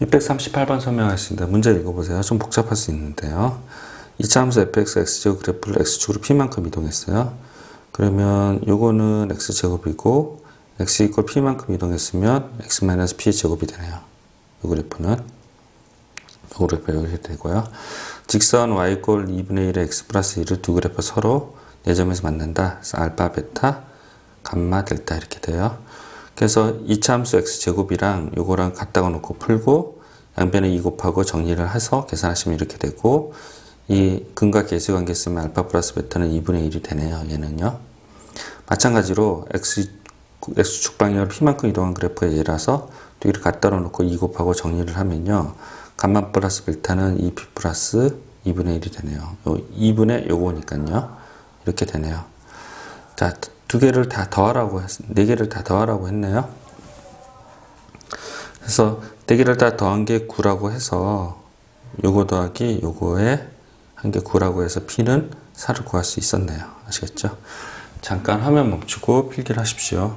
638번 설명하겠습니다. 문제 읽어보세요. 좀 복잡할 수 있는데요. 이차 함수 fx, x제곱 그래프를 x축으로 p만큼 이동했어요. 그러면 요거는 x제곱이고 x 이퀄 p만큼 이동했으면 x 마이너스 p의 제곱이 되네요. 요 그래프는 요 그래프 이렇게 되고요. 직선 y 이퀄 2분의 1의 x 플러스 1을 두 그래프 서로 4점에서 만난다. 그래서 알파, 베타, 감마, 델타 이렇게 돼요. 그래서 이차 함수 x제곱이랑 요거랑 갖다가 놓고 풀고 양변에 2 곱하고 정리를 해서 계산하시면 이렇게 되고 이 근과 계수 관계 쓰면 알파 플러스 베타는 2분의 1이 되네요. 얘는요. 마찬가지로 x, x축 방향으로 p만큼 이동한 그래프가 얘라서 또 이렇게 갖다 놓고 2 곱하고 정리를 하면요. 감마 플러스 벨타는 2p 플러스 2분의 1이 되네요. 요 2분의 요거니까요. 이렇게 되네요. 자, 두 개를 다 더하라고 했, 네 개를 다 더하라고 했네요. 그래서 네 개를 다 더한 게 9라고 해서 요거 더하기 요거에 한게 9라고 해서 p는 4를 구할 수 있었네요. 아시겠죠? 잠깐 화면 멈추고 필기를 하십시오.